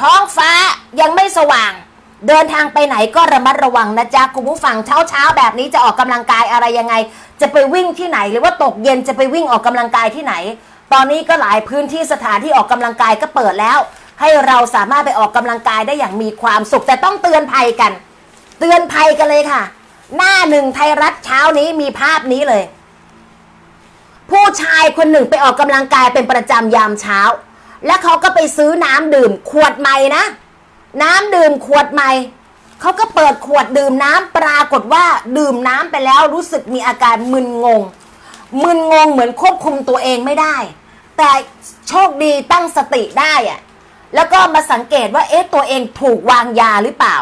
ท้องฟ้ายังไม่สว่าง เดินทางไปไหนก็ระมัดระวังนะจ๊ะคุณผู้ฟังเช้าเช้าแบบนี้จะออกกำลังกายอะไรยังไง จะไปวิ่งที่ไหนหรือว่าตกเย็นจะไปวิ่งออกกำลังกายที่ไหน ตอนนี้ก็หลายพื้นที่สถานที่ออกกำลังกายก็เปิดแล้ว ให้เราสามารถไปออกกำลังกายได้อย่างมีความสุข แต่ต้องเตือนภัยกัน เตือนภัยกันเลยค่ะ หน้าหนึ่งไทยรัฐเช้านี้มีภาพนี้เลย ผู้ชายคนหนึ่งไปออกกำลังกายเป็นประจำยามเช้า แล้วเขาก็ไปซื้อน้ำดื่มขวดใหม่นะ น้ำดื่มขวดใหม่เขาก็เปิดขวดดื่มน้ำปรากฏว่าดื่มน้ำไปแล้วรู้สึกมีอาการมึนงง มึนงงเหมือนควบคุมตัวเองไม่ได้ แต่โชคดีตั้งสติได้อะแล้วก็มาสังเกตว่าเอ๊ะตัวเองถูกวางยาหรือเปล่า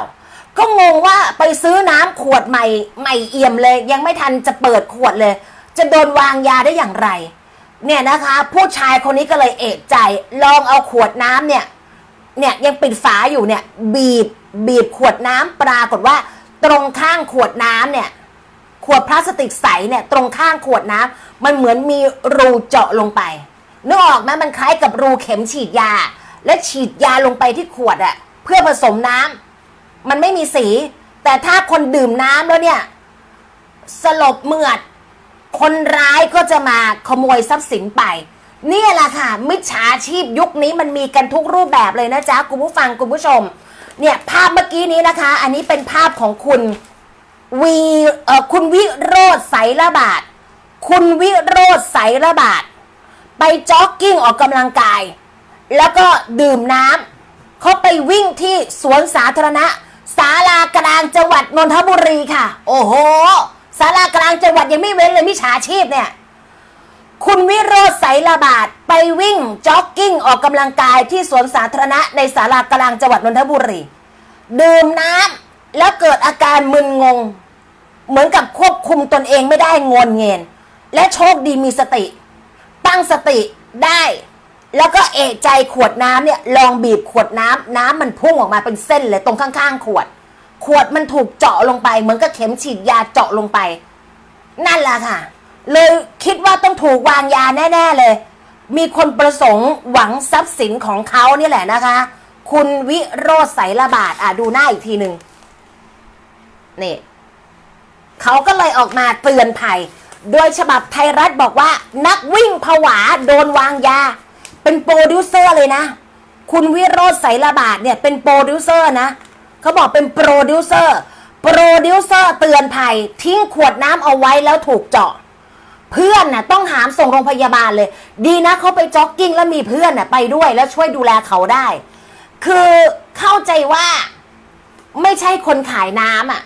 ก็งงว่าไปซื้อน้ำขวดใหม่ใหม่เอี่ยมเลย ยังไม่ทันจะเปิดขวดเลย จะโดนวางยาได้อย่างไร เนี่ยนะคะ ผู้ชายคนนี้ก็เลยเอะใจ ลองเอาขวดน้ำเนี่ย เนี่ยยังปิดฝาอยู่เนี่ย บีบบีบขวดน้ำปรากฏว่า ตรงข้างขวดน้ำเนี่ย ขวดพลาสติกใสเนี่ย ตรงข้างขวดน้ำมันเหมือนมีรูเจาะลงไปนึกออกไหมมันคล้ายกับรูเข็มฉีดยา และฉีดยาลงไปที่ขวดอะเพื่อผสมน้ำมันไม่มีสี แต่ถ้าคนดื่มน้ำแล้วเนี่ย สลบเมือด คนร้ายก็จะมาขโมยทรัพย์สินไป เนี่ยแหละค่ะ มิจฉาชีพยุคนี้มันมีกันทุกรูปแบบเลยนะจ๊ะคุณผู้ฟังคุณผู้ชม เนี่ยภาพเมื่อกี้นี้นะคะ อันนี้เป็นภาพของคุณวีเอ่อคุณวิโรธใสระบาดคุณวิโรธใสระบาดไปจ็อกกิ้งออกกำลังกาย แล้วก็ดื่มน้ำเขาไปวิ่งที่สวนสาธารณะศาลากลางจังหวัดนนทบุรีค่ะ โอ้โห ศาลากลางจังหวัดยังไม่เว้นเลยมิจฉาชีพเนี่ย คุณวิโรธใสระบาดไปวิ่งจ็อกกิ้งออกกำลังกายที่สวนสาธารณะในศาลากลางจังหวัดนนทบุรี ดื่มน้ำแล้วเกิดอาการมึนงง เหมือนกับควบคุมตนเองไม่ได้งนเงียนและโชคดีมีสติ ตั้งสติได้ แล้วก็เอะใจขวดน้ำเนี่ยลองบีบขวดน้ำน้ำมันพุ่งออกมาเป็นเส้นเลยตรงข้างๆ ขวด ขวดมันถูกเจาะลงไป เหมือนกับเข็มฉีดยาเจาะลงไป นั่นแหละค่ะ เลยคิดว่าต้องถูกวางยาแน่ ๆเลย มีคนประสงค์หวังทรัพย์สินของเขานี่แหละนะคะ คุณวิโรธใสระบาดอะดูหน้าอีกทีหนึ่งนี่เขาก็เลยออกมาเตือนภัย โดยฉบับไทยรัฐบอกว่า นักวิ่งผวาโดนวางยา เป็นโปรดิวเซอร์เลยนะ คุณวิโรธใสระบาดเนี่ยเป็นโปรดิวเซอร์นะ เขาบอกเป็นโปรดิวเซอร์โปรดิวเซอร์เตือนภัยทิ้งขวดน้ำเอาไว้แล้วถูกเจาะ เพื่อนน่ะต้องหามส่งโรงพยาบาลเลย ดีนะเขาไปจ็อกกิ้งแล้วมีเพื่อนน่ะไปด้วยแล้วช่วยดูแลเขาได้ คือเข้าใจว่าไม่ใช่คนขายน้ำอะ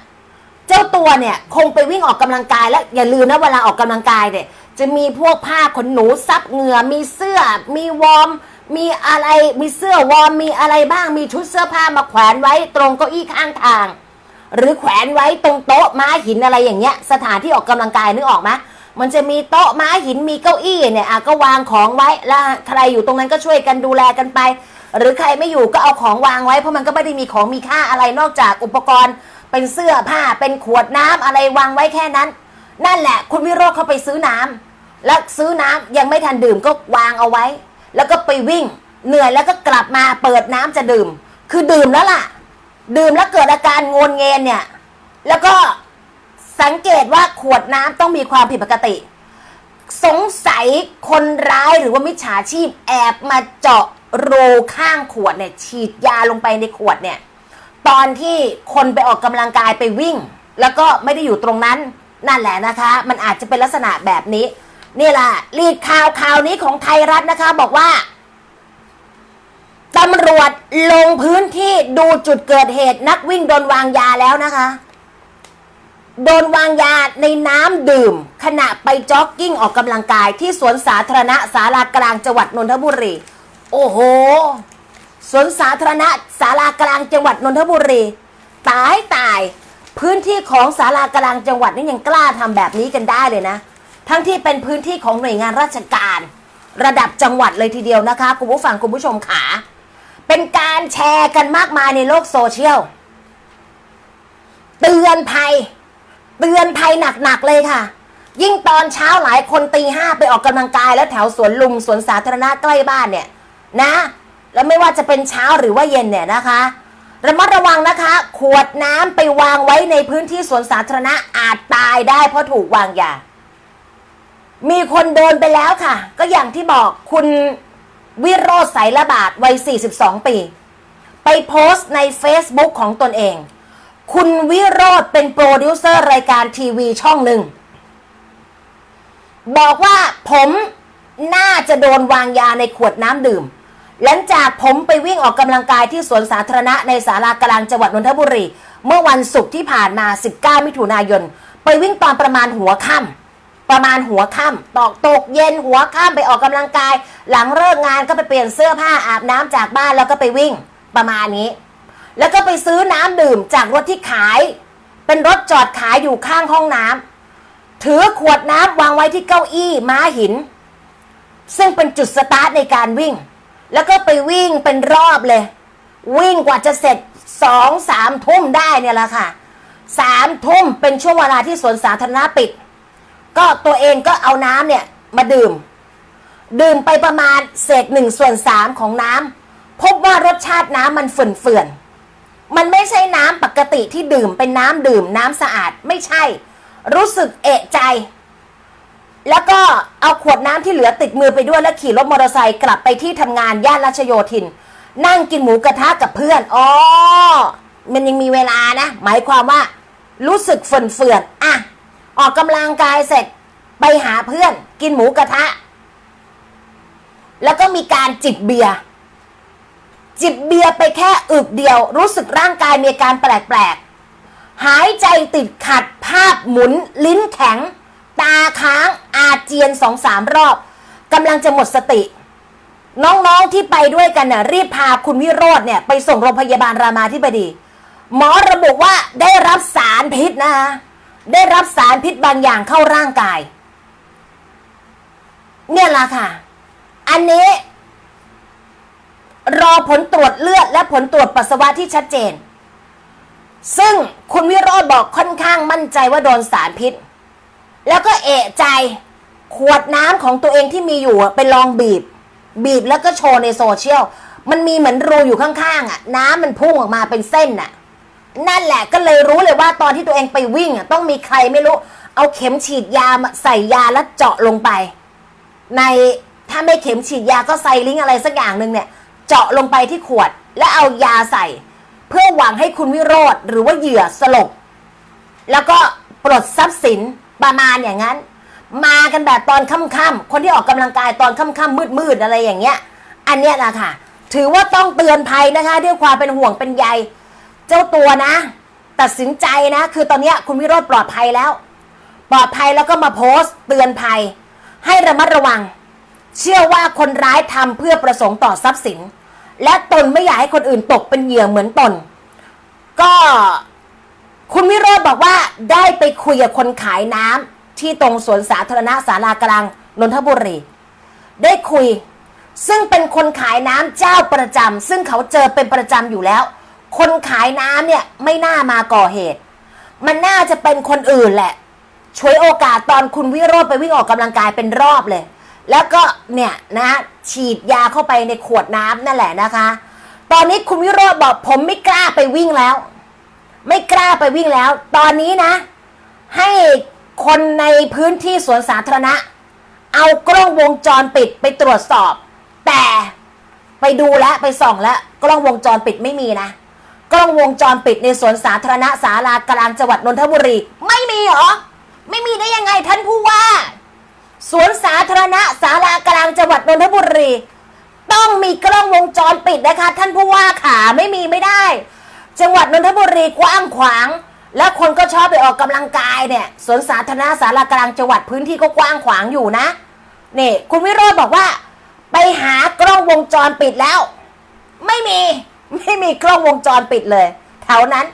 เจ้าตัวเนี่ยคงไปวิ่งออกกำลังกายแล้วอย่าลืมนะเวลาออกกำลังกายเนี่ยจะมีพวกผ้าขนหนูซับเหงื่อมีเสื้อมีวอร์ม มีอะไรมีเสื้อวอร์มมีอะไรบ้างมีชุดเสื้อผ้ามาแขวนไว้ตรงเก้าอี้ข้างทาง หรือแขวนไว้ตรงโต๊ะม้าหินอะไรอย่างเงี้ย สถานที่ออกกำลังกายนึกออกไหมมันจะมีโต๊ะม้าหินมีเก้าอี้เนี่ยอะก็วางของไว้แล้วใครอยู่ตรงนั้นก็ช่วยกันดูแลกันไป หรือใครไม่อยู่ก็เอาของวางไว้เพราะมันก็ไม่ได้มีของมีค่าอะไรนอกจากอุปกรณ์ เป็นเสื้อผ้าเป็นขวดน้ำอะไรวางไว้แค่นั้น นั่นแหละ คุณวิโรจน์เขาไปซื้อน้ำแล้วซื้อน้ำยังไม่ทันดื่มก็วางเอาไว้ แล้วก็ไปวิ่ง เหนื่อยแล้วก็กลับมาเปิดน้ำจะดื่ม คือดื่มแล้วล่ะ ดื่มแล้วเกิดอาการงนเงนเนี่ย แล้วก็สังเกตว่าขวดน้ำต้องมีความผิดปกติ สงสัยคนร้ายหรือว่ามิจฉาชีพแอบมาเจาะรูข้างขวดเนี่ย ฉีดยาลงไปในขวดเนี่ย ตอนที่คนไปออกกำลังกายไปวิ่ง แล้วก็ไม่ได้อยู่ตรงนั้นนั่นแหละนะคะ มันอาจจะเป็นลักษณะแบบนี้ นี่แหละรีดข่าวข่าวนี้ของไทยรัฐนะคะ บอกว่าตำรวจลงพื้นที่ดูจุดเกิดเหตุนักวิ่งโดนวางยาแล้วนะคะ โดนวางยาในน้ำดื่ม ขณะไปจ็อกกิ้งออกกำลังกายที่สวนสาธารณะสารากลางจังหวัดนนทบุรี โอ้โห สวนสาธารณะสารากลางจังหวัดนนทบุรี ตายตาย พื้นที่ของสารากลางจังหวัดนี่ยังกล้าทำแบบนี้กันได้เลยนะ ทั้งที่เป็นพื้นที่ของหน่วยงานราชการ ระดับจังหวัดเลยทีเดียวนะคะคุณผู้ฟังคุณผู้ชมขาเป็นการแชร์กันมากมายในโลกโซเชียลเตือนภัย เตือนภัยหนักๆเลยค่ะ ยิ่งตอนเช้าหลายคนตีห้าไปออกกำลังกายแล้วแถวสวนลุมสวนสาธารณะใกล้บ้านเนี่ยนะ แล้วไม่ว่าจะเป็นเช้าหรือว่าเย็นเนี่ยนะคะระมัดระวังนะคะ ขวดน้ำไปวางไว้ในพื้นที่สวนสาธารณะอาจตายได้เพราะถูกวางยา มีคนโดนไปแล้วค่ะ ก็อย่างที่บอกคุณวิโรธสายระบาดวัย 42 ปี ไปโพสต์ใน Facebook ของตนเอง คุณวิโรธเป็นโปรดิวเซอร์รายการทีวีช่องหนึ่ง บอกว่าผมน่าจะโดนวางยาในขวดน้ำดื่ม หลังจากผมไปวิ่งออกกำลังกายที่สวนสาธารณะในสารากลางจังหวัดนนทบุรี เมื่อวันศุกร์ที่ผ่านมา 19 มิถุนายน ไปวิ่งตอนประมาณหัวค่ำ ประมาณหัวค่ำตอกตกเย็นหัวค่ำไปออกกำลังกาย หลังเลิกงานก็ไปเปลี่ยนเสื้อผ้าอาบน้ำจากบ้านแล้วก็ไปวิ่งประมาณนี้ แล้วก็ไปซื้อน้ำดื่มจากรถที่ขาย เป็นรถจอดขายอยู่ข้างห้องน้ำถือขวดน้ำวางไว้ที่เก้าอี้ม้าหิน ซึ่งเป็นจุดสตาร์ทในการวิ่ง แล้วก็ไปวิ่งเป็นรอบเลย วิ่งกว่าจะเสร็จสองสามทุ่มได้เนี่ยแหละค่ะสามทุ่มเป็นช่วงเวลาที่สวนสาธารณะปิด ก็ตัวเองก็เอาน้ำเนี่ยมาดื่ม ดื่มไปประมาณเศษหนึ่งส่วนสามของน้ำพบว่ารสชาติน้ำมันเฟื่อนๆมันไม่ใช่น้ำปกติที่ดื่มเป็นน้ำดื่มน้ำสะอาดไม่ใช่ รู้สึกเอะใจ แล้วก็เอาขวดน้ำที่เหลือติดมือไปด้วยแล้วขี่รถมอเตอร์ไซค์กลับไปที่ทำงานย่านรัชโยธิน นั่งกินหมูกระทะกับเพื่อนอ๋อมันยังมีเวลานะ หมายความว่ารู้สึกเฟื่อนๆอะ ออกกำลังกายเสร็จไปหาเพื่อนกินหมูกระทะ แล้วก็มีการจิบเบียร์จิบเบียร์ไปแค่อึกเดียว รู้สึกร่างกายมีอาการแปลกๆ หายใจติดขัดภาพหมุน ลิ้นแข็ง ตาค้างอาเจียนสองสามรอบกำลังจะหมดสติ น้องๆที่ไปด้วยกันน่ะรีบพาคุณวิโรธเนี่ยไปส่งโรงพยาบาลรามาธิบดี หมอระบุว่าได้รับสารพิษนะคะ ได้รับสารพิษบางอย่างเข้าร่างกาย เนี่ยล่ะค่ะ อันนี้ รอผลตรวจเลือดและผลตรวจปัสสาวะที่ชัดเจน ซึ่งคุณวิโรธบอกค่อนข้างมั่นใจว่าโดนสารพิษ แล้วก็เอะใจขวดน้ำของตัวเองที่มีอยู่ไปลองบีบ บีบแล้วก็โชว์ในโซเชียล มันมีเหมือนรูอยู่ข้างๆอะ น้ำมันพุ่งออกมาเป็นเส้นน่ะ นั่นแหละก็เลยรู้เลยว่าตอนที่ตัวเองไปวิ่งอะต้องมีใครไม่รู้ เอาเข็มฉีดยามาใส่ยาแล้วเจาะลงไป ในถ้าไม่เข็มฉีดยาก็ไซลิงอะไรสักอย่างหนึ่งเนี่ย เจาะลงไปที่ขวด แล้วเอายาใส่ เพื่อหวังให้คุณวิโรธหรือว่าเหยื่อสลบแล้วก็ปลดทรัพย์สินประมาณอย่างนั้น มากันแบบตอนค่ำๆคนที่ออกกำลังกายตอนค่ำๆมืดๆอะไรอย่างเงี้ย อันเนี้ยแหละค่ะ ถือว่าต้องเตือนภัยนะคะด้วยความเป็นห่วงเป็นใย เจ้าตัวนะ ตัดสินใจนะ คือตอนนี้คุณวิโรธปลอดภัยแล้ว ปลอดภัยแล้วก็มาโพสต์ เตือนภัย ให้ระมัดระวัง เชื่อว่าคนร้ายทำเพื่อประสงค์ต่อทรัพย์สิน และตนไม่อยากให้คนอื่นตกเป็นเหยื่อเหมือนตน ก็คุณวิโรธบอกว่าได้ไปคุยกับคนขายน้ำที่ตรงสวนสาธารณะสารากลางนนทบุรีได้คุยซึ่งเป็นคนขายน้ำเจ้าประจำซึ่งเขาเจอเป็นประจำอยู่แล้ว คนขายน้ำเนี่ยไม่น่ามาก่อเหตุ มันน่าจะเป็นคนอื่นแหละช่วยโอกาสตอนคุณวิโรธไปวิ่งออกกำลังกายเป็นรอบเลย แล้วก็เนี่ยนะฉีดยาเข้าไปในขวดน้ำนั่นแหละนะคะ ตอนนี้คุณวิโรธบอกผมไม่กล้าไปวิ่งแล้ว ไม่กล้าไปวิ่งแล้ว ตอนนี้นะ ให้คนในพื้นที่สวนสาธารณะ เอากล้องวงจรปิดไปตรวจสอบ แต่ไปดูแล้วไปส่องแล้วกล้องวงจรปิดไม่มีนะ กล้องวงจรปิดในสวนสาธารณะสารากลางจังหวัดนนทบุรี ไม่มีเหรอ ไม่มีได้ยังไงท่านผู้ว่า สวนสาธารณะสารากลางจังหวัดนนทบุรี ต้องมีกล้องวงจรปิดนะคะ ท่านผู้ว่าขาไม่มีไม่ได้ จังหวัดนนทบุรีกว้างขวาง และคนก็ชอบไปออกกำลังกายเนี่ยสวนสาธารณะสารากลางจังหวัดพื้นที่ก็กว้างขวางอยู่นะนี่คุณวิโรจน์บอกว่า ไปหากล้องวงจรปิดแล้ว ไม่มี ไม่มีกล้องวงจรปิดเลย แถวนั้น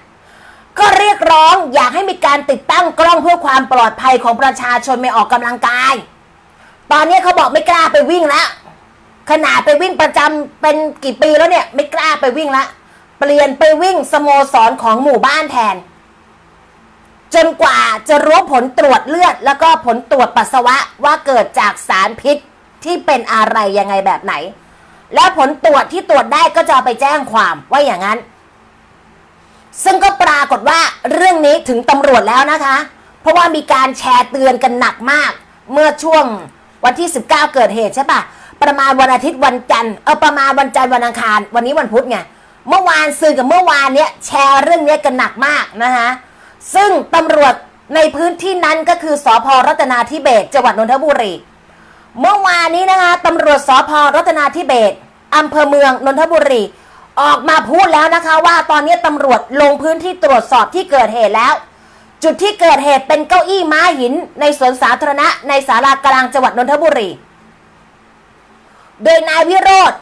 ก็เรียกร้องอยากให้มีการติดตั้งกล้องเพื่อความปลอดภัยของประชาชนไม่ออกกำลังกาย ตอนนี้เขาบอกไม่กล้าไปวิ่งแล้วขนาดไปวิ่งประจำเป็นกี่ปีแล้วเนี่ยไม่กล้าไปวิ่งละเปลี่ยนไปวิ่งสโมสรของหมู่บ้านแทน จนกว่าจะรู้ผลตรวจเลือด แล้วก็ผลตรวจปัสสาวะว่าเกิดจากสารพิษที่เป็นอะไรยังไงแบบไหน แล้วผลตรวจที่ตรวจได้ก็จะไปแจ้งความว่าอย่างนั้น ซึ่งก็ปรากฏว่าเรื่องนี้ถึงตำรวจแล้วนะคะ เพราะว่ามีการแชร์เตือนกันหนักมาก เมื่อช่วงวันที่ 19 เกิดเหตุใช่ปะประมาณวันอาทิตย์วันจันทร์เออประมาณวันจันทร์วันอังคาร วันนี้วันพุธไงเมื่อวานซื้อกับเมื่อวานเนี้ยแชร์เรื่องนี้กันหนักมากนะคะซึ่งตำรวจในพื้นที่นั้นก็คือสพรัตนาธิเบศจังหวัดนนทบุรี เมื่อวานนี้นะคะตำรวจสพรัตนาธิเบศ อำเภอเมืองนนทบุรี ออกมาพูดแล้วนะคะ ว่าตอนนี้ตำรวจลงพื้นที่ตรวจสอบที่เกิดเหตุแล้ว จุดที่เกิดเหตุเป็นเก้าอี้ม้าหิน ในสวนสาธารณะในศาลากลางจังหวัดนนทบุรี โดยนายวิโรธ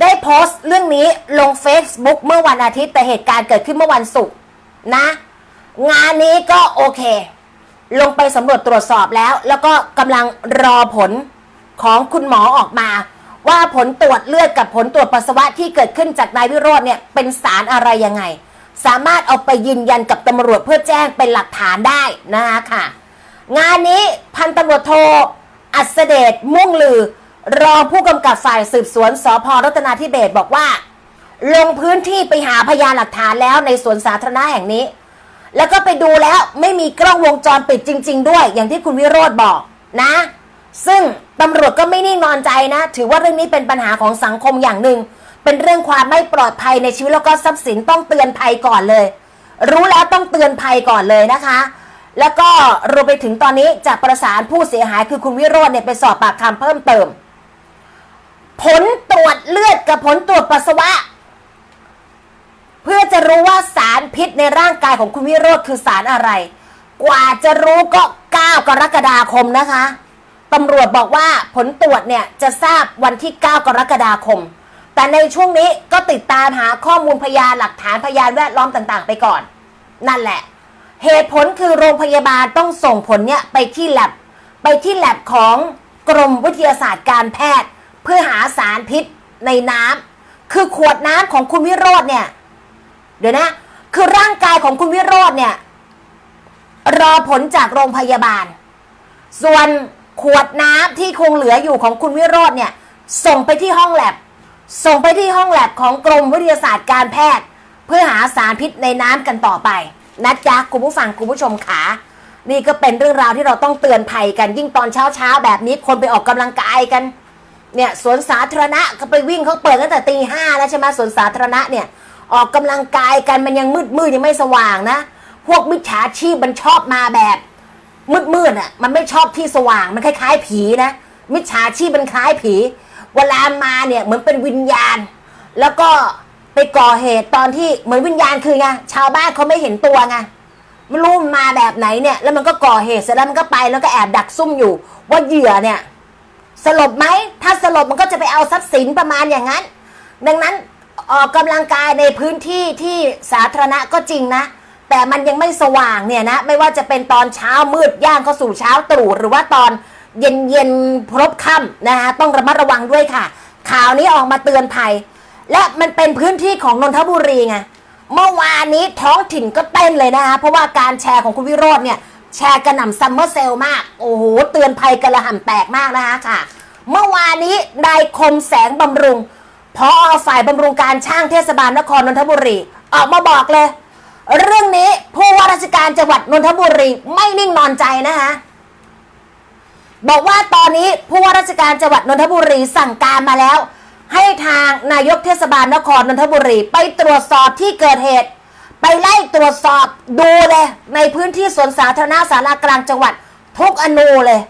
ได้โพสต์เรื่องนี้ลง Facebook เมื่อวันอาทิตย์แต่เหตุการณ์เกิดขึ้นเมื่อวันศุกร์นะ งานนี้ก็โอเค ลงไปสำรวจตรวจสอบแล้ว แล้วก็กำลังรอผล ของคุณหมอออกมา ว่าผลตรวจเลือดกับผลตรวจปัสสาวะที่เกิดขึ้นจากนายวิโรธเนี่ยเป็นสารอะไรยังไง สามารถเอาไปยืนยันกับตำรวจเพื่อแจ้งเป็นหลักฐานได้นะคะค่ะ งานนี้พันตำรวจโทอัศเดชมุ่งลือ รองผู้กำกับฝ่ายสืบสวนสพรัตนาธิเบศบอกว่า ลงพื้นที่ไปหาพยานหลักฐานแล้วในสวนสาธารณะแห่งนี้ แล้วก็ไปดูแล้วไม่มีกล้องวงจรปิดจริง ๆ ด้วย อย่างที่คุณวิโรธบอกนะ ซึ่งตำรวจก็ไม่นิ่งนอนใจนะ ถือว่าเรื่องนี้เป็นปัญหาของสังคมอย่างหนึ่ง เป็นเรื่องความไม่ปลอดภัยในชีวิตแล้วก็ทรัพย์สินต้องเตือนภัยก่อนเลย รู้แล้วต้องเตือนภัยก่อนเลยนะคะ แล้วก็รวมไปถึงตอนนี้จะประสานผู้เสียหายคือคุณวิโรจน์เนี่ยไปสอบปากคำเพิ่มเติม ผลตรวจเลือดกับผลตรวจปัสสาวะ เพื่อจะรู้ว่าสารพิษในร่างกายของคุณวิโรธคือสารอะไร กว่าจะรู้ก็ 9 กรกฎาคมนะคะ ตำรวจบอกว่าผลตรวจเนี่ยจะทราบวันที่ 9 กรกฎาคม แต่ในช่วงนี้ก็ติดตามหาข้อมูลพยานหลักฐานพยานแวดล้อมต่างๆ ไปก่อน นั่นแหละ เหตุผลคือโรงพยาบาลต้องส่งผลเนี่ยไปที่แลบไปที่แลบของกรมวิทยาศาสตร์การแพทย์ เพื่อหาสารพิษในน้ำคือขวดน้ำของคุณวิโรธเนี่ย เดี๋ยวนะ คือร่างกายของคุณวิโรธเนี่ย รอผลจากโรงพยาบาล ส่วน ขวดน้ำที่คงเหลืออยู่ของคุณวิโรธเนี่ย ส่งไปที่ห้องแลบ ส่งไปที่ห้องแลบของกรมวิทยาศาสตร์การแพทย์ เพื่อหาสารพิษในน้ำกันต่อไปนะจ๊ะคุณผู้ฟังคุณผู้ชมขานี่ก็เป็นเรื่องราวที่เราต้องเตือนภัยกันยิ่งตอนเช้าเช้าแบบนี้คนไปออกกำลังกายกัน เนี่ยสวนสาธารณะก็ไปวิ่งเขาเปิดตั้งแต่ตีห้าแล้วใช่ไหมสวนสาธารณะเนี่ยออกกำลังกายกันมันยังมืดมืดยังไม่สว่างนะ พวกมิจฉาชีพมันชอบมาแบบ มืดมืดอะมันไม่ชอบที่สว่างมันคล้ายๆผีนะมิจฉาชีพมันคล้ายผี เวลามาเนี่ยเหมือนเป็นวิญญาณ แล้วก็ไปก่อเหตุตอนที่เหมือนวิญญาณคือไงชาวบ้านเขาไม่เห็นตัวไงไม่รู้มันมาแบบไหนเนี่ยแล้วมันก็ก่อเหตุเสร็จแล้วมันก็ไปแล้วก็แอบดักซุ่มอยู่ ว่าเหยื่อเนี่ยสลบไหมถ้าสลบมันก็จะไปเอาทรัพย์สินประมาณอย่างนั้น ดังนั้นออกกำลังกายในพื้นที่ที่สาธารณะก็จริงนะ แต่มันยังไม่สว่างเนี่ยนะไม่ว่าจะเป็นตอนเช้ามืดย่างเข้าสู่เช้าตรู่หรือว่าตอนเย็นเย็นพรบค่ำนะคะต้องระมัดระวังด้วยค่ะ ข่าวนี้ออกมาเตือนภัย และมันเป็นพื้นที่ของนนทบุรีไงเมื่อวานนี้ท้องถิ่นก็เต้นเลยนะคะเพราะว่าการแชร์ของคุณวิโรจน์เนี่ยแชร์กระหน่ำซัมเมอร์เซลมาก โอ้โห เตือนภัยกระห่ำแตกมากนะคะค่ะ เมื่อวานนี้นายคมแสงบำรุงพอฝ่ายบำรุงการช่างเทศบาลนครนนทบุรี ออกมาบอกเลย เรื่องนี้ผู้ว่าราชการจังหวัดนนทบุรีไม่นิ่งนอนใจนะคะบอกว่าตอนนี้ผู้ว่าราชการจังหวัดนนทบุรีสั่งการมาแล้ว ให้ทางนายกเทศบาลนครนนทบุรี ไปตรวจสอบที่เกิดเหตุ ไปไล่ตรวจสอบดูเลย ในพื้นที่สวนสาธารณะสารากลางจังหวัดทุกอนูเลย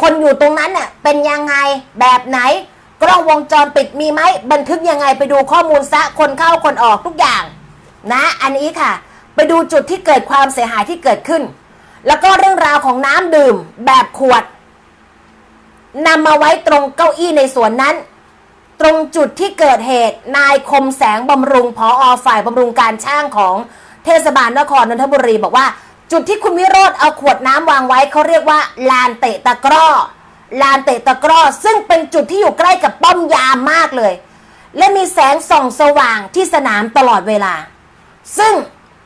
คนอยู่ตรงนั้นเน่ะเป็นยังไงแบบไหน กล้องวงจรปิดมีไหมบันทึกยังไงไปดูข้อมูลซะคนเข้าคนออกทุกอย่าง นะ อันนี้ค่ะ ไปดูจุดที่เกิดความเสียหายที่เกิดขึ้น แล้วก็เรื่องราวของน้ำดื่มแบบขวดนำมาไว้ตรงเก้าอี้ในสวนนั้น ตรงจุดที่เกิดเหตุนายคมแสงบำรุงพออฝ่ายบำรุงการช่างของเทศบาลนครนนทบุรีบอกว่า จุดที่คุณวิโรธเอาขวดน้ำวางไว้เขาเรียกว่า ลานเตะตะกร้อลานเตะตะกร้อซึ่งเป็นจุดที่อยู่ใกล้กับป้อมยามมากเลย และมีแสงส่องสว่างที่สนามตลอดเวลา ซึ่ง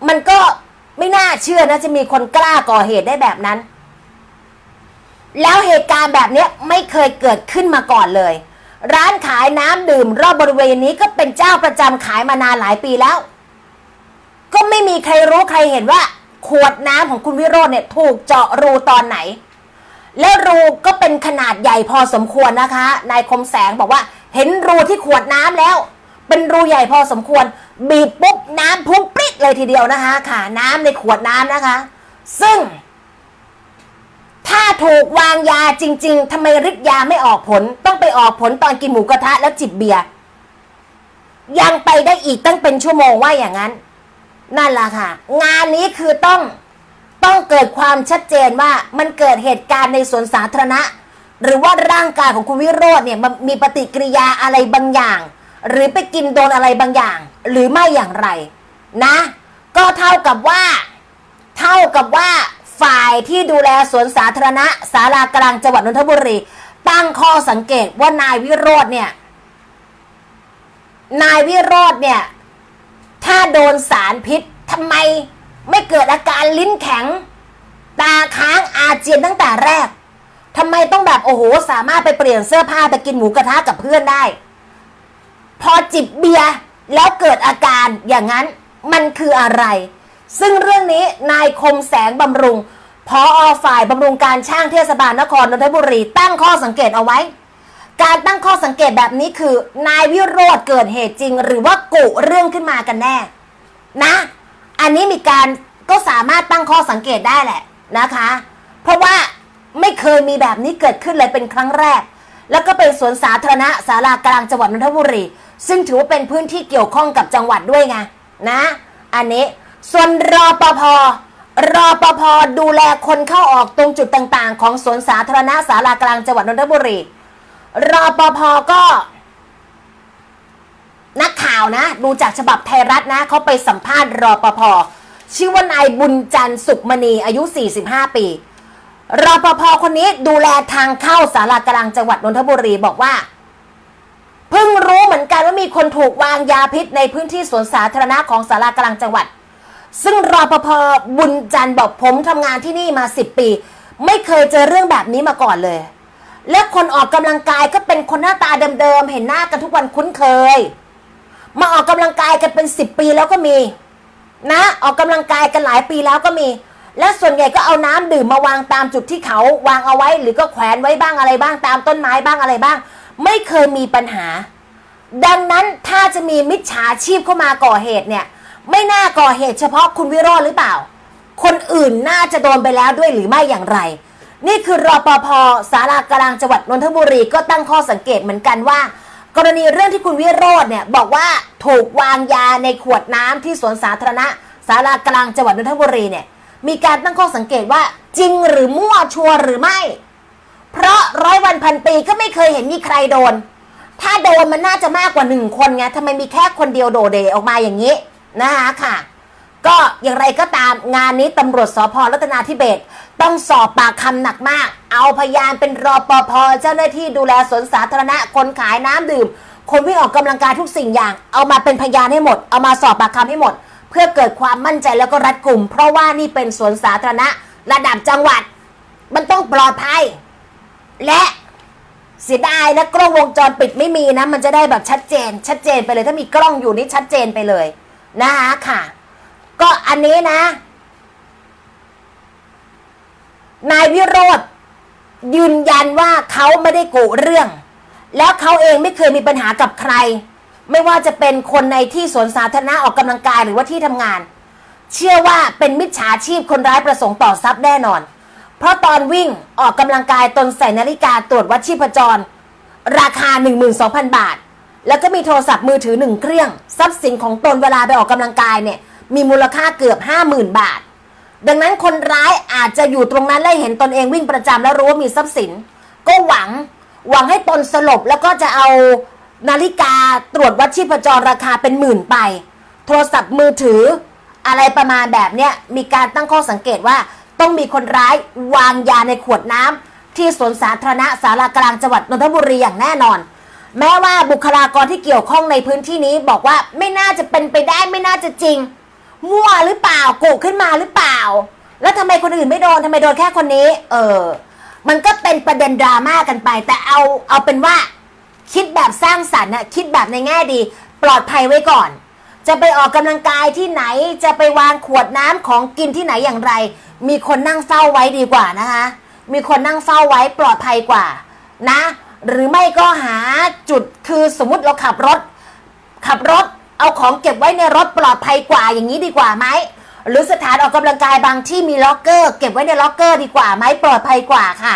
มันก็ไม่น่าเชื่อนะ จะมีคนกล้าก่อเหตุได้แบบนั้น แล้วเหตุการณ์แบบนี้ไม่เคยเกิดขึ้นมาก่อนเลย ร้านขายน้ำดื่มรอบบริเวณนี้ก็เป็นเจ้าประจำขายมานานหลายปีแล้ว ก็ไม่มีใครรู้ใครเห็นว่า ขวดน้ำของคุณวิโรจน์เนี่ย ถูกเจาะรูตอนไหน แล้วรูก็เป็นขนาดใหญ่พอสมควรนะคะนายคมแสงบอกว่า เห็นรูที่ขวดน้ำแล้ว เป็นรูใหญ่พอสมควร บีบปุ๊บ น้ำพุ่งปริ๊ดเลยทีเดียวนะคะค่ะ น้ำในขวดน้ำนะคะ ซึ่ง ถ้าถูกวางยาจริง ๆทำไมฤทธิ์ยาไม่ออกผล ต้องไปออกผลตอนกินหมูกระทะแล้วจิบเบียร์ยังไปได้อีกตั้งเป็นชั่วโมงว่าอย่างนั้น นั่นแหละค่ะ งานนี้คือต้องต้องเกิดความชัดเจนว่ามันเกิดเหตุการณ์ในสวนสาธารณะ หรือว่าร่างกายของคุณวิโรจน์เนี่ยมันมีปฏิกิริยาอะไรบางอย่าง หรือไปกินโดนอะไรบางอย่าง หรือไม่อย่างไรนะ ก็เท่ากับว่า เท่ากับว่าฝ่ายที่ดูแลสวนสาธารณะสารากลางจังหวัดนนทบุรี ตั้งข้อสังเกตว่านายวิโรจน์เนี่ย นายวิโรจน์เนี่ย ถ้าโดนสารพิษทำไมไม่เกิดอาการลิ้นแข็ง ตาค้างอาเจียนตั้งแต่แรกทำไมต้องแบบโอ้โห สามารถไปเปลี่ยนเสื้อผ้าไปกินหมูกระทะกับเพื่อนได้ พอจิบเบียร์แล้วเกิดอาการอย่างนั้นมันคืออะไร ซึ่งเรื่องนี้นายคมแสงบำรุงพออฝ่ายบำรุงการช่างเทศบาลนครนนทบุรี ตั้งข้อสังเกตเอาไว้ การตั้งข้อสังเกตแบบนี้คือนายวิโรธเกิดเหตุจริง หรือว่ากุเรื่องขึ้นมากันแน่ นะ อันนี้มีการก็สามารถตั้งข้อสังเกตได้แหละนะคะ เพราะว่าไม่เคยมีแบบนี้เกิดขึ้นเลยเป็นครั้งแรก แล้วก็เป็นสวนสาธารณะสารากลางจังหวัดนนทบุรี ซึ่งถือว่าเป็นพื้นที่เกี่ยวข้องกับจังหวัดด้วยไงนะ อันนี้ส่วนรอปภรอปภดูแลคนเข้าออกตรงจุดต่างๆ ของสวนสาธารณะสารากลางจังหวัดนนทบุรีรอปภก็ นักข่าวนะ ดูจากฉบับไทยรัฐนะเขาไปสัมภาษณ์รอปภชื่อว่านายบุญจันทร์สุขมณีอายุ 45 ปีรอปภคนนี้ดูแลทางเข้าสารากลางจังหวัดนนทบุรีบอกว่า เพิ่งรู้เหมือนกันว่ามีคนถูกวางยาพิษในพื้นที่สวนสาธารณะของสารากลางจังหวัด ซึ่งรอปภบุญจันทร์บอกผมทำงานที่นี่มา 10 ปี ไม่เคยเจอเรื่องแบบนี้มาก่อนเลย และคนออกกำลังกายก็เป็นคนหน้าตาเดิมๆ เห็นหน้ากันทุกวันคุ้นเคย มาออกกำลังกายกันเป็น 10 ปีแล้วก็มี นะออกกำลังกายกันหลายปีแล้วก็มี และส่วนใหญ่ก็เอาน้ำดื่มมาวางตามจุดที่เขาวางเอาไว้ หรือก็แขวนไว้บ้างอะไรบ้างตามต้นไม้บ้างอะไรบ้าง ไม่เคยมีปัญหา ดังนั้นถ้าจะมีมิจฉาชีพเข้ามาก่อเหตุเนี่ย ไม่น่าก่อเหตุเฉพาะคุณวิโรจน์หรือเปล่า คนอื่นน่าจะโดนไปแล้วด้วยหรือไม่อย่างไร นี่คือรอปภสารากลางจังหวัดนนทบุรีก็ตั้งข้อสังเกตเหมือนกันว่า กรณีเรื่องที่คุณวิโรจน์เนี่ยบอกว่าถูกวางยาในขวดน้ำที่สวนสาธารณะสารากลางจังหวัดนนทบุรีเนี่ยมีการตั้งข้อสังเกตว่าจริงหรือมั่วชัวร์หรือไม่ เพราะร้อยวันพันปีก็ไม่เคยเห็นมีใครโดน ถ้าโดนมันน่าจะมากกว่าหนึ่งคนไงทำไมมีแค่คนเดียวโดเดออกมาอย่างนี้นะคะค่ะ ก็อย่างไรก็ตามงานนี้ตำรวจสพรัตนาธิเบศต้องสอบปากคำหนักมาก เอาพยานเป็นรอปภเจ้าหน้าที่ดูแลสวนสาธารณะคนขายน้ำดื่ม คนวิ่งออกกำลังกายทุกสิ่งอย่าง เอามาเป็นพยานให้หมด เอามาสอบปากคำให้หมด เพื่อเกิดความมั่นใจแล้วก็รัดกลุ่ม เพราะว่านี่เป็นสวนสาธารณะระดับจังหวัด มันต้องปลอดภัย และเสียดายนะกล้องวงจรปิดไม่มีนะ มันจะได้แบบชัดเจน ชัดเจนไปเลย ถ้ามีกล้องอยู่นี่ชัดเจนไปเลย นะคะค่ะ ก็อันนี้นะ นายวิโรธยืนยันว่าเขาไม่ได้กุเรื่อง แล้วเขาเองไม่เคยมีปัญหากับใคร ไม่ว่าจะเป็นคนในที่สวนสาธารณะออกกำลังกายหรือว่าที่ทำงาน เชื่อว่าเป็นมิจฉาชีพคนร้ายประสงค์ต่อทรัพย์แน่นอน เพราะตอนวิ่งออกกำลังกายตนใส่นาฬิกาตรวจวัดชีพจร ราคา 12,000 บาท แล้วก็มีโทรศัพท์มือถือหนึ่งเครื่อง ทรัพย์สินของตนเวลาไปออกกำลังกายเนี่ยมีมูลค่าเกือบ 50,000 บาท ดังนั้นคนร้ายอาจจะอยู่ตรงนั้นและเห็นตนเองวิ่งประจำแล้วรู้ว่ามีทรัพย์สิน ก็หวังหวังให้ตนสลบแล้วก็จะเอานาฬิกาตรวจวัดชีพจรราคาเป็นหมื่นไป โทรศัพท์มือถือ อะไรประมาณแบบเนี้ยมีการตั้งข้อสังเกตว่า ต้องมีคนร้ายวางยาในขวดน้ำที่สวนสาธารณะสารากลางจังหวัดนนทบุรีอย่างแน่นอน แม้ว่าบุคลากรที่เกี่ยวข้องในพื้นที่นี้บอกว่าไม่น่าจะเป็นไปได้ไม่น่าจะจริง มั่วหรือเปล่าโกกขึ้นมาหรือเปล่า แล้วทำไมคนอื่นไม่โดนทำไมโดนแค่คนนี้ เออ มันก็เป็นประเด็นดราม่ากันไป แต่เอาเอาเป็นว่า คิดแบบสร้างสรรค์นะคิดแบบในแง่ดี ปลอดภัยไว้ก่อน จะไปออกกำลังกายที่ไหน จะไปวางขวดน้ำของกินที่ไหนอย่างไร มีคนนั่งเฝ้าไว้ดีกว่านะคะ มีคนนั่งเฝ้าไว้ปลอดภัยกว่านะ หรือไม่ก็หาจุดคือสมมติเราขับรถ ขับรถเอาของเก็บไว้ในรถปลอดภัยกว่าอย่างนี้ดีกว่าไหมหรือสถานออกกำลังกายบางที่มีล็อกเกอร์เก็บไว้ในล็อกเกอร์ดีกว่าไหมปลอดภัยกว่าค่ะ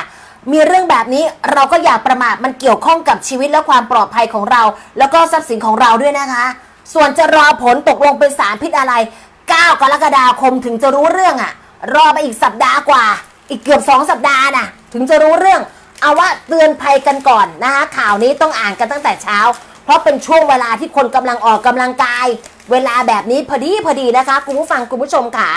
มีเรื่องแบบนี้เราก็อย่าประมาทมันเกี่ยวข้องกับชีวิตและความปลอดภัยของเรา แล้วก็ทรัพย์สินของเราด้วยนะคะ ส่วนจะรอผลตกลงเป็นสารพิษอะไร 9 กรกฎาคมถึงจะรู้เรื่องอะรอไปอีกสัปดาห์กว่า อีกเกือบ 2 สัปดาห์น่ะถึงจะรู้เรื่อง เอาว่าเตือนภัยกันก่อนนะคะข่าวนี้ต้องอ่านกันตั้งแต่เช้า เพราะเป็นช่วงเวลาที่คนกำลังออกกำลังกาย เวลาแบบนี้พอดีพอดีนะคะ คุณผู้ฟังคุณผู้ชมค่ะ